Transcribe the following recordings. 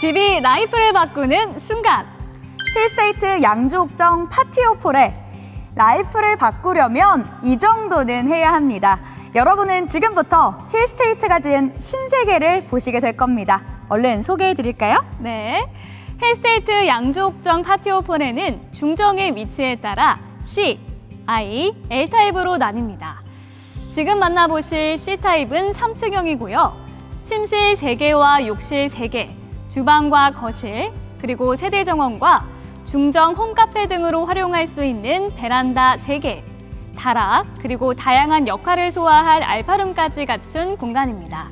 집이 라이프를 바꾸는 순간. 힐스테이트 양조옥정 파티오폴에 라이프를 바꾸려면 이 정도는 해야 합니다. 여러분은 지금부터 힐스테이트가 지은 신세계를 보시게 될 겁니다. 얼른 소개해 드릴까요? 네. 헬스테이트 양조옥정 파티오폰에는 중정의 위치에 따라 C, I, L 타입으로 나뉩니다. 지금 만나보실 C 타입은 3층형이고요. 침실 3개와 욕실 3개, 주방과 거실, 그리고 세대 정원과 중정 홈카페 등으로 활용할 수 있는 베란다 3개, 다락, 그리고 다양한 역할을 소화할 알파룸까지 갖춘 공간입니다.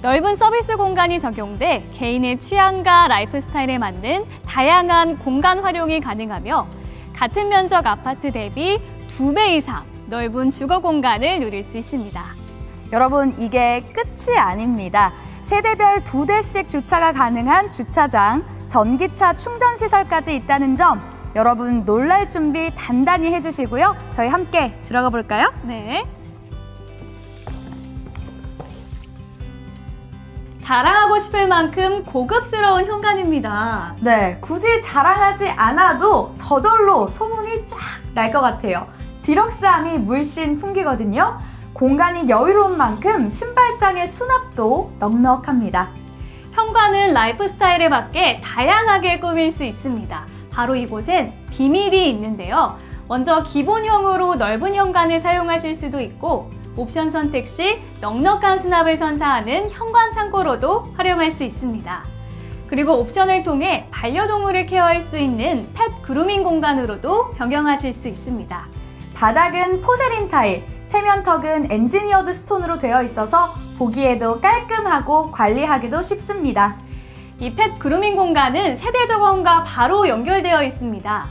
넓은 서비스 공간이 적용돼 개인의 취향과 라이프 스타일에 맞는 다양한 공간 활용이 가능하며 같은 면적 아파트 대비 두 배 이상 넓은 주거 공간을 누릴 수 있습니다. 여러분, 이게 끝이 아닙니다. 세대별 두 대씩 주차가 가능한 주차장, 전기차 충전 시설까지 있다는 점 여러분 놀랄 준비 단단히 해주시고요. 저희 함께 들어가 볼까요? 네. 자랑하고 싶을 만큼 고급스러운 현관입니다. 네, 굳이 자랑하지 않아도 저절로 소문이 쫙 날 것 같아요. 디럭스함이 물씬 풍기거든요. 공간이 여유로운 만큼 신발장의 수납도 넉넉합니다. 현관은 라이프 스타일에 맞게 다양하게 꾸밀 수 있습니다. 바로 이곳엔 비밀이 있는데요. 먼저 기본형으로 넓은 현관을 사용하실 수도 있고 옵션 선택 시 넉넉한 수납을 선사하는 현관 창고로도 활용할 수 있습니다. 그리고 옵션을 통해 반려동물을 케어할 수 있는 펫 그루밍 공간으로도 변경하실 수 있습니다. 바닥은 포세린 타일, 세면턱은 엔지니어드 스톤으로 되어 있어서 보기에도 깔끔하고 관리하기도 쉽습니다. 이 펫 그루밍 공간은 세대 정원과 바로 연결되어 있습니다.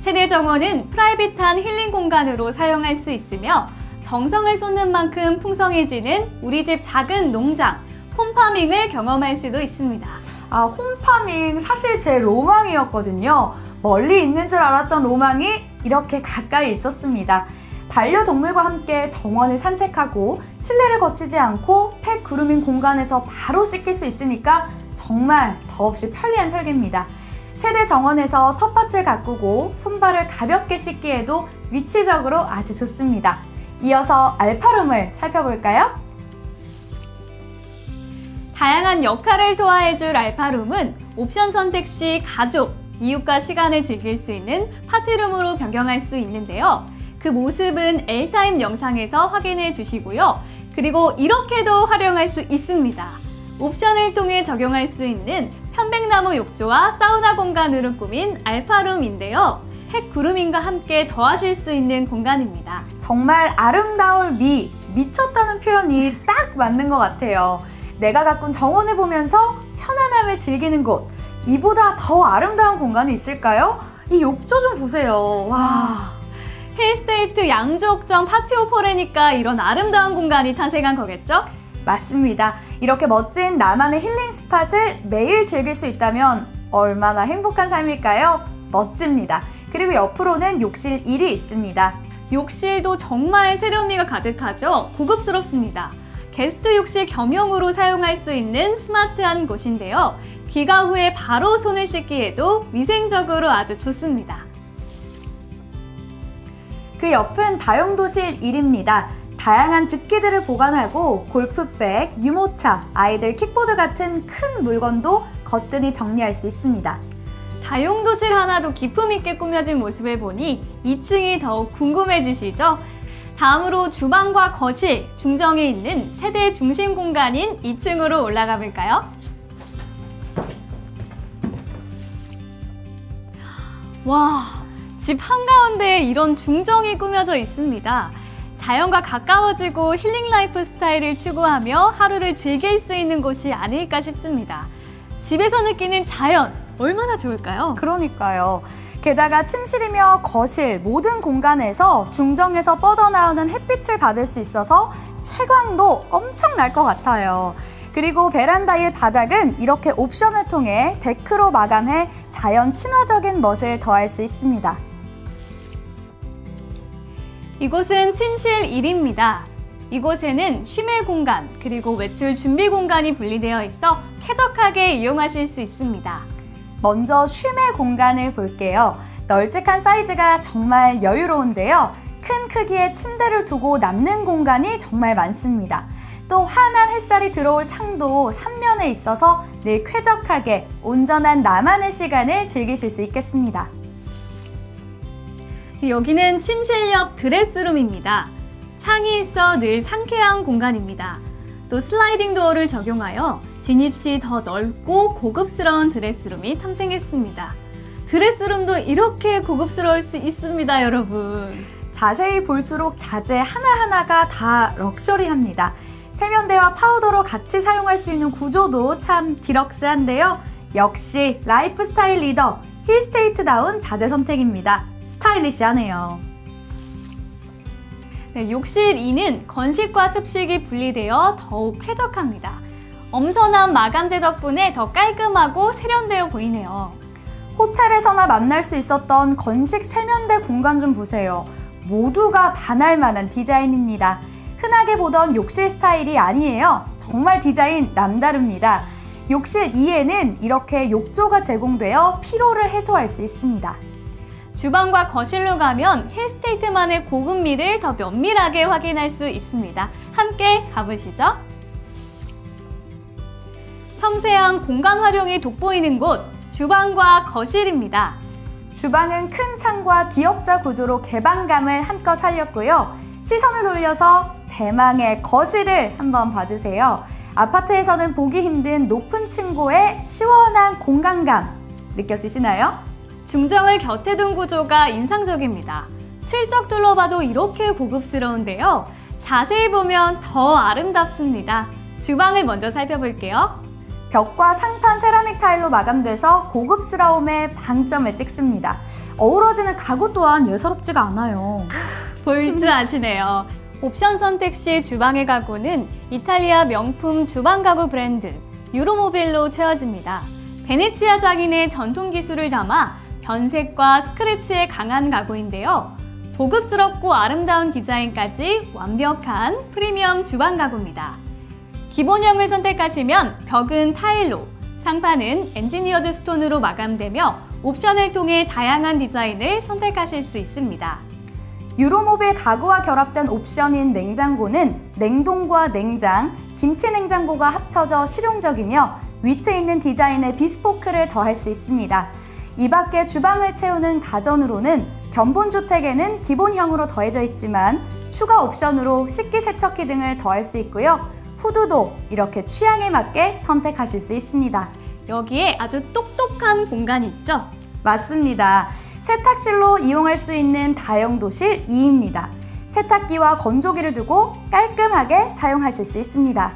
세대 정원은 프라이빗한 힐링 공간으로 사용할 수 있으며 정성을 쏟는 만큼 풍성해지는 우리 집 작은 농장, 홈파밍을 경험할 수도 있습니다. 아, 홈파밍 사실 제 로망이었거든요. 멀리 있는 줄 알았던 로망이 이렇게 가까이 있었습니다. 반려동물과 함께 정원을 산책하고 실내를 거치지 않고 펫 그루밍 공간에서 바로 씻길 수 있으니까 정말 더없이 편리한 설계입니다. 세대 정원에서 텃밭을 가꾸고 손발을 가볍게 씻기에도 위치적으로 아주 좋습니다. 이어서 알파룸을 살펴볼까요? 다양한 역할을 소화해줄 알파룸은 옵션 선택 시 가족, 이웃과 시간을 즐길 수 있는 파티룸으로 변경할 수 있는데요. 그 모습은 L타임 영상에서 확인해 주시고요. 그리고 이렇게도 활용할 수 있습니다. 옵션을 통해 적용할 수 있는 편백나무 욕조와 사우나 공간으로 꾸민 알파룸인데요. 펫 그루밍과 함께 더하실 수 있는 공간입니다. 정말 아름다울 미, 미쳤다는 표현이 딱 맞는 것 같아요. 내가 가꾼 정원을 보면서 편안함을 즐기는 곳. 이보다 더 아름다운 공간이 있을까요? 이 욕조 좀 보세요. 와. 힐스테이트 양조옥정 파티오 포레니까 이런 아름다운 공간이 탄생한 거겠죠? 맞습니다. 이렇게 멋진 나만의 힐링 스팟을 매일 즐길 수 있다면 얼마나 행복한 삶일까요? 멋집니다. 그리고 옆으로는 욕실 1이 있습니다. 욕실도 정말 세련미가 가득하죠? 고급스럽습니다. 게스트 욕실 겸용으로 사용할 수 있는 스마트한 곳인데요. 귀가 후에 바로 손을 씻기에도 위생적으로 아주 좋습니다. 그 옆은 다용도실 1입니다. 다양한 집기들을 보관하고 골프백, 유모차, 아이들 킥보드 같은 큰 물건도 거뜬히 정리할 수 있습니다. 다용도실 하나도 기품 있게 꾸며진 모습을 보니 2층이 더욱 궁금해지시죠? 다음으로 주방과 거실, 중정에 있는 세대 중심 공간인 2층으로 올라가 볼까요? 와, 집 한가운데에 이런 중정이 꾸며져 있습니다. 자연과 가까워지고 힐링 라이프 스타일을 추구하며 하루를 즐길 수 있는 곳이 아닐까 싶습니다. 집에서 느끼는 자연, 얼마나 좋을까요? 그러니까요. 게다가 침실이며 거실 모든 공간에서 중정에서 뻗어나오는 햇빛을 받을 수 있어서 채광도 엄청날 것 같아요. 그리고 베란다일 바닥은 이렇게 옵션을 통해 데크로 마감해 자연 친화적인 멋을 더할 수 있습니다. 이곳은 침실 1입니다. 이곳에는 쉬매 공간 그리고 외출 준비 공간이 분리되어 있어 쾌적하게 이용하실 수 있습니다. 먼저 쉼의 공간을 볼게요. 널찍한 사이즈가 정말 여유로운데요. 큰 크기의 침대를 두고 남는 공간이 정말 많습니다. 또 환한 햇살이 들어올 창도 삼면에 있어서 늘 쾌적하게 온전한 나만의 시간을 즐기실 수 있겠습니다. 여기는 침실 옆 드레스룸입니다. 창이 있어 늘 상쾌한 공간입니다. 또 슬라이딩 도어를 적용하여 진입 시 더 넓고 고급스러운 드레스룸이 탐생했습니다. 드레스룸도 이렇게 고급스러울 수 있습니다, 여러분. 자세히 볼수록 자재 하나하나가 다 럭셔리합니다. 세면대와 파우더로 같이 사용할 수 있는 구조도 참 디럭스한데요. 역시 라이프 스타일 리더 힐스테이트다운 자재 선택입니다. 스타일리시하네요. 네, 욕실 2는 건식과 습식이 분리되어 더욱 쾌적합니다. 엄선한 마감재 덕분에 더 깔끔하고 세련되어 보이네요. 호텔에서나 만날 수 있었던 건식 세면대 공간 좀 보세요. 모두가 반할 만한 디자인입니다. 흔하게 보던 욕실 스타일이 아니에요. 정말 디자인 남다릅니다. 욕실 2에는 이렇게 욕조가 제공되어 피로를 해소할 수 있습니다. 주방과 거실로 가면 힐스테이트만의 고급미를 더 면밀하게 확인할 수 있습니다. 함께 가보시죠. 섬세한 공간 활용이 돋보이는 곳, 주방과 거실입니다. 주방은 큰 창과 기역자 구조로 개방감을 한껏 살렸고요. 시선을 돌려서 대망의 거실을 한번 봐주세요. 아파트에서는 보기 힘든 높은 층고의 시원한 공간감 느껴지시나요? 중정을 곁에 둔 구조가 인상적입니다. 슬쩍 둘러봐도 이렇게 고급스러운데요. 자세히 보면 더 아름답습니다. 주방을 먼저 살펴볼게요. 벽과 상판 세라믹 타일로 마감돼서 고급스러움에 방점을 찍습니다. 어우러지는 가구 또한 예사롭지가 않아요. 볼 줄 아시네요. 옵션 선택 시 주방의 가구는 이탈리아 명품 주방 가구 브랜드 유로모빌로 채워집니다. 베네치아 장인의 전통 기술을 담아 변색과 스크래치에 강한 가구인데요. 고급스럽고 아름다운 디자인까지 완벽한 프리미엄 주방 가구입니다. 기본형을 선택하시면 벽은 타일로, 상판은 엔지니어드 스톤으로 마감되며 옵션을 통해 다양한 디자인을 선택하실 수 있습니다. 유로모빌 가구와 결합된 옵션인 냉장고는 냉동과 냉장, 김치 냉장고가 합쳐져 실용적이며 위트 있는 디자인의 비스포크를 더할 수 있습니다. 이 밖에 주방을 채우는 가전으로는 견본주택에는 기본형으로 더해져 있지만 추가 옵션으로 식기세척기 등을 더할 수 있고요. 후드도 이렇게 취향에 맞게 선택하실 수 있습니다. 여기에 아주 똑똑한 공간이 있죠? 맞습니다. 세탁실로 이용할 수 있는 다용도실 2입니다. 세탁기와 건조기를 두고 깔끔하게 사용하실 수 있습니다.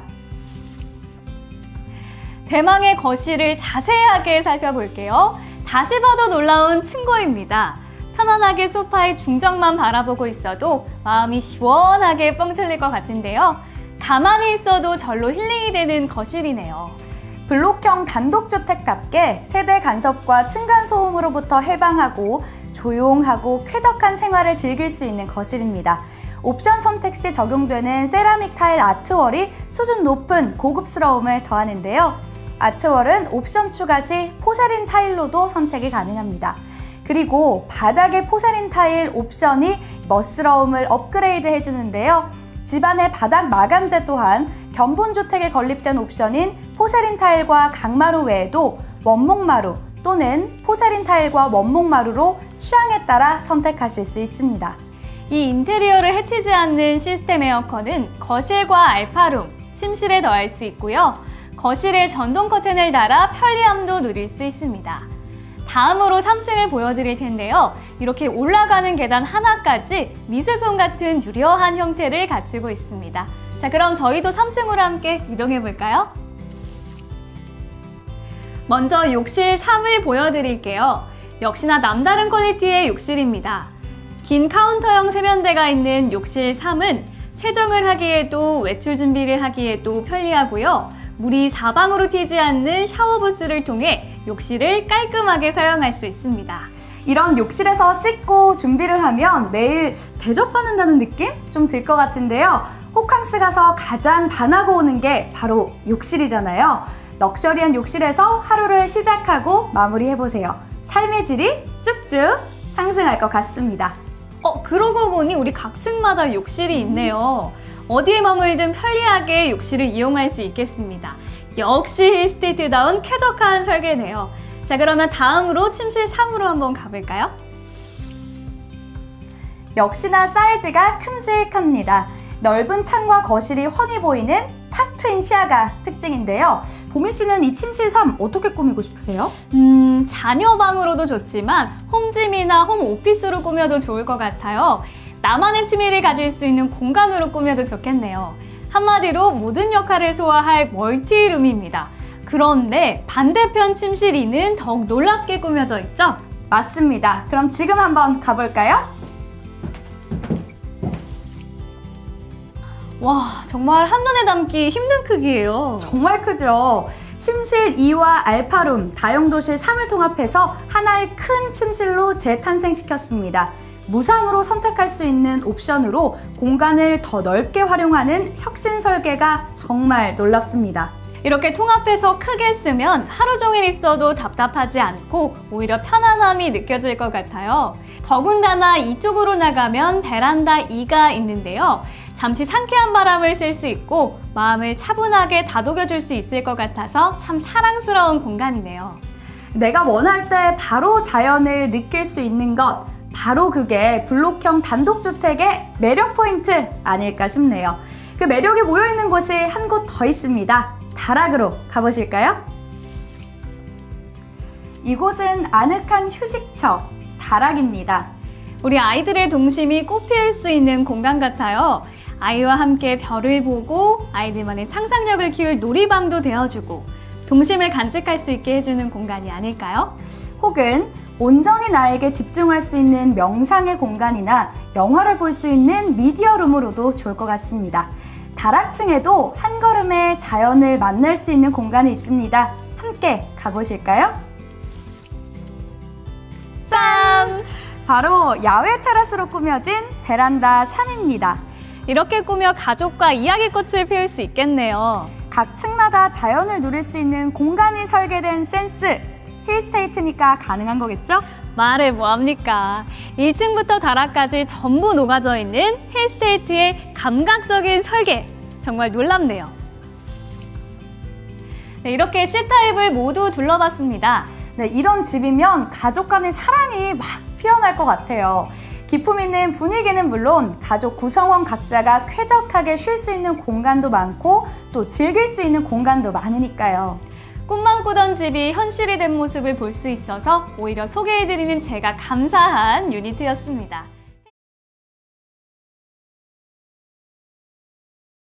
대망의 거실을 자세하게 살펴볼게요. 다시 봐도 놀라운 층고입니다. 편안하게 소파에 중정만 바라보고 있어도 마음이 시원하게 뻥 뚫릴 것 같은데요. 가만히 있어도 절로 힐링이 되는 거실이네요. 블록형 단독주택답게 세대 간섭과 층간 소음으로부터 해방하고 조용하고 쾌적한 생활을 즐길 수 있는 거실입니다. 옵션 선택 시 적용되는 세라믹 타일 아트월이 수준 높은 고급스러움을 더하는데요. 아트월은 옵션 추가 시 포세린 타일로도 선택이 가능합니다. 그리고 바닥에 포세린 타일 옵션이 멋스러움을 업그레이드 해주는데요. 집안의 바닥 마감재 또한 견본주택에 건립된 옵션인 포세린 타일과 강마루 외에도 원목마루 또는 포세린 타일과 원목마루로 취향에 따라 선택하실 수 있습니다. 이 인테리어를 해치지 않는 시스템 에어컨은 거실과 알파룸, 침실에 더할 수 있고요. 거실에 전동 커튼을 달아 편리함도 누릴 수 있습니다. 다음으로 3층을 보여드릴 텐데요. 이렇게 올라가는 계단 하나까지 미술품 같은 유려한 형태를 갖추고 있습니다. 자, 그럼 저희도 3층으로 함께 이동해 볼까요? 먼저 욕실 3을 보여드릴게요. 역시나 남다른 퀄리티의 욕실입니다. 긴 카운터형 세면대가 있는 욕실 3은 세정을 하기에도 외출 준비를 하기에도 편리하고요. 물이 사방으로 튀지 않는 샤워 부스를 통해 욕실을 깔끔하게 사용할 수 있습니다. 이런 욕실에서 씻고 준비를 하면 매일 대접받는다는 느낌 좀 들 것 같은데요. 호캉스 가서 가장 반하고 오는 게 바로 욕실이잖아요. 럭셔리한 욕실에서 하루를 시작하고 마무리해보세요. 삶의 질이 쭉쭉 상승할 것 같습니다. 어, 그러고 보니 우리 각 층마다 욕실이 있네요. 어디에 머물든 편리하게 욕실을 이용할 수 있겠습니다. 역시 힐스테이트다운 쾌적한 설계네요. 자, 그러면 다음으로 침실 3으로 한번 가볼까요? 역시나 사이즈가 큼직합니다. 넓은 창과 거실이 훤히 보이는 탁 트인 시야가 특징인데요. 보미 씨는 이 침실 3 어떻게 꾸미고 싶으세요? 음, 자녀 방으로도 좋지만 홈짐이나 홈 오피스로 꾸며도 좋을 것 같아요. 나만의 취미를 가질 수 있는 공간으로 꾸며도 좋겠네요. 한마디로 모든 역할을 소화할 멀티룸입니다. 그런데 반대편 침실 2는 더욱 놀랍게 꾸며져 있죠? 맞습니다. 그럼 지금 한번 가볼까요? 와, 정말 한눈에 담기 힘든 크기예요. 정말 크죠. 침실 2와 알파룸, 다용도실 3을 통합해서 하나의 큰 침실로 재탄생시켰습니다. 무상으로 선택할 수 있는 옵션으로 공간을 더 넓게 활용하는 혁신 설계가 정말 놀랍습니다. 이렇게 통합해서 크게 쓰면 하루 종일 있어도 답답하지 않고 오히려 편안함이 느껴질 것 같아요. 더군다나 이쪽으로 나가면 베란다 2가 있는데요. 잠시 상쾌한 바람을 쐴 수 있고 마음을 차분하게 다독여 줄 수 있을 것 같아서 참 사랑스러운 공간이네요. 내가 원할 때 바로 자연을 느낄 수 있는 것, 바로 그게 블록형 단독주택의 매력 포인트 아닐까 싶네요. 그 매력이 모여있는 곳이 한 곳 더 있습니다. 다락으로 가보실까요? 이곳은 아늑한 휴식처, 다락입니다. 우리 아이들의 동심이 꽃피울 수 있는 공간 같아요. 아이와 함께 별을 보고 아이들만의 상상력을 키울 놀이방도 되어주고 동심을 간직할 수 있게 해주는 공간이 아닐까요? 혹은 온전히 나에게 집중할 수 있는 명상의 공간이나 영화를 볼 수 있는 미디어룸으로도 좋을 것 같습니다. 다락층에도 한 걸음에 자연을 만날 수 있는 공간이 있습니다. 함께 가보실까요? 짠! 바로 야외 테라스로 꾸며진 베란다 3입니다. 이렇게 꾸며 가족과 이야기꽃을 피울 수 있겠네요. 각 층마다 자연을 누릴 수 있는 공간이 설계된 센스. 힐스테이트니까 가능한 거겠죠? 말해 뭐합니까? 1층부터 다락까지 전부 녹아져 있는 힐스테이트의 감각적인 설계. 정말 놀랍네요. 네, 이렇게 C타입을 모두 둘러봤습니다. 네, 이런 집이면 가족 간의 사랑이 막 피어날 것 같아요. 기품 있는 분위기는 물론 가족 구성원 각자가 쾌적하게 쉴 수 있는 공간도 많고 또 즐길 수 있는 공간도 많으니까요. 꿈만 꾸던 집이 현실이 된 모습을 볼 수 있어서 오히려 소개해드리는 제가 감사한 유니트였습니다.